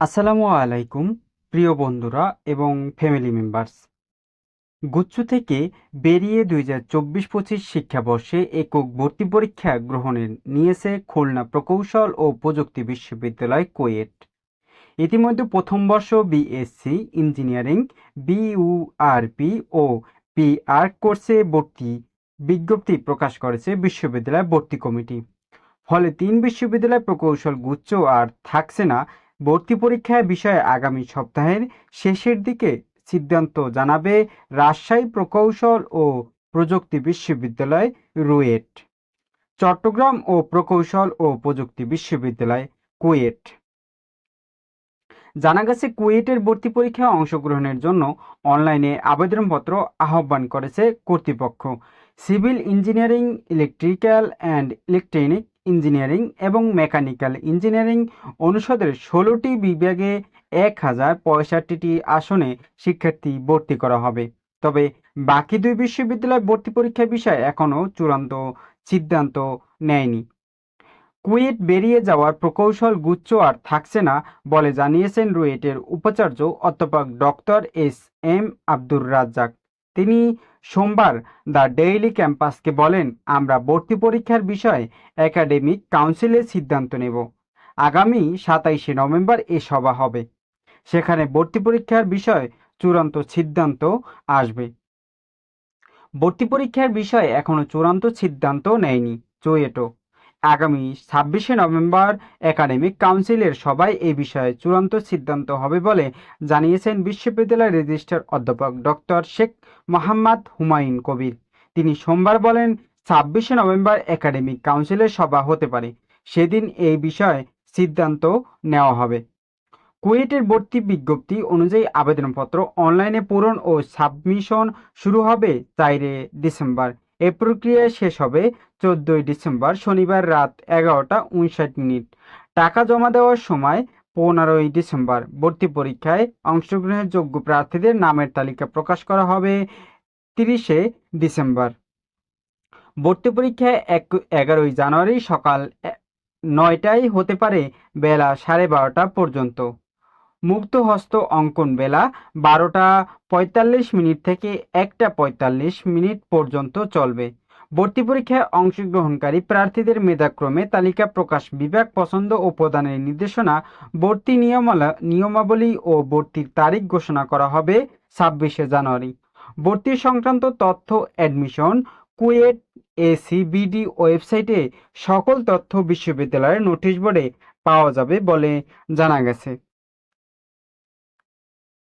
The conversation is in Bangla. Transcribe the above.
আসসালামু আলাইকুম, প্রিয় বন্ধুরা এবং ফ্যামিলি মেম্বার্স। গুচ্ছ থেকে বেরিয়ে দুই হাজার চব্বিশ পঁচিশ শিক্ষাবর্ষে একক ভর্তি পরীক্ষা গ্রহণের নিয়েছে খুলনা প্রকৌশল ও প্রযুক্তি বিশ্ববিদ্যালয় কোয়েট। ইতিমধ্যে প্রথম বর্ষ বিএসসি ইঞ্জিনিয়ারিং বিইউআরপি ও পিআর কোর্সে ভর্তি বিজ্ঞপ্তি প্রকাশ করেছে বিশ্ববিদ্যালয় ভর্তি কমিটি। ফলে তিন বিশ্ববিদ্যালয় প্রকৌশল গুচ্ছ আর থাকছে না ভর্তি পরীক্ষার বিষয়ে আগামী সপ্তাহের শেষের দিকে সিদ্ধান্ত জানাবে রাজশাহী প্রকৌশল ও প্রযুক্তি বিশ্ববিদ্যালয় রুয়েট। চট্টগ্রাম ও প্রকৌশল ও প্রযুক্তি বিশ্ববিদ্যালয় কুয়েট। জানা গেছে কুয়েটের ভর্তি পরীক্ষায় অংশগ্রহণের জন্য অনলাইনে আবেদনপত্র আহ্বান করেছে কর্তৃপক্ষ। Civil engineering, electrical and electronic engineering এবং মেকানিক্যাল ইঞ্জিনিয়ারিং অনুষদের ষোলোটি বিভাগে এক হাজার পঁয়ষট্টিটি আসনে শিক্ষার্থী ভর্তি করা হবে। তবে বাকি দুই বিশ্ববিদ্যালয় ভর্তি পরীক্ষার বিষয়ে এখনও চূড়ান্ত সিদ্ধান্ত নেয়নি। কুয়েট বেরিয়ে যাওয়ার প্রকৌশল গুচ্ছ আর থাকছে না বলে জানিয়েছেন রুয়েটের উপাচার্য অধ্যাপক doctor S M Abdur Razzaq. তিনি সোমবার দ্য ডেইলি ক্যাম্পাসকে বলেন, আমরা ভর্তি পরীক্ষার বিষয়ে একাডেমিক কাউন্সিলের সিদ্ধান্ত নেব। আগামী সাতাইশে নভেম্বর এ সভা হবে। সেখানে ভর্তি পরীক্ষার বিষয়ে চূড়ান্ত সিদ্ধান্ত আসবে। ভর্তি পরীক্ষার বিষয়ে এখনও চূড়ান্ত সিদ্ধান্ত নেয়নি চুয়েটো। আগামী ছাব্বিশে নভেম্বর একাডেমিক কাউন্সিলের সভায় এ বিষয়ে চূড়ান্ত সিদ্ধান্ত হবে বলে জানিয়েছেন বিশ্ববিদ্যালয়ের রেজিস্ট্রার অধ্যাপক ডক্টর শেখ মোহাম্মদ হুমায়ুন কবির। তিনি সোমবার বলেন, ছাব্বিশে নভেম্বর একাডেমিক কাউন্সিলের সভা হতে পারে। সেদিন এই বিষয়ে সিদ্ধান্ত নেওয়া হবে। কুয়েটের ভর্তি বিজ্ঞপ্তি অনুযায়ী আবেদনপত্র অনলাইনে পূরণ ও সাবমিশন শুরু হবে চাইরে ডিসেম্বর। এ প্রক্রিয়া শেষ হবে চোদ্দোই ডিসেম্বর শনিবার রাত এগারোটা উনষাট মিনিট। টাকা জমা দেওয়ার সময় পনেরোই ডিসেম্বর ভর্তি পরীক্ষায় অংশগ্রহণের যোগ্য প্রার্থীদের নামের তালিকা প্রকাশ করা হবে তিরিশে ডিসেম্বর। ভর্তি পরীক্ষায় এক এগারোই জানুয়ারি সকাল নয়টায় হতে পারে বেলা সাড়ে বারোটা পর্যন্ত। মুক্ত হস্ত অঙ্কন বেলা বারোটা পঁয়তাল্লিশ মিনিট থেকে একটা পঁয়তাল্লিশ মিনিট পর্যন্ত চলবে। ভর্তি পরীক্ষায় অংশগ্রহণকারী প্রার্থীদের মেধাক্রমে তালিকা প্রকাশ, বিভাগ পছন্দ ও প্রদানের নির্দেশনা, ভর্তি নিয়মালা, নিয়মাবলী ও ভর্তির তারিখ ঘোষণা করা হবে ছাব্বিশে জানুয়ারি। ভর্তি সংক্রান্ত তথ্য, অ্যাডমিশন, কুয়েট, এসিবিডি ওয়েবসাইটে সকল তথ্য বিশ্ববিদ্যালয়ের নোটিশ বোর্ডে পাওয়া যাবে বলে জানা গেছে।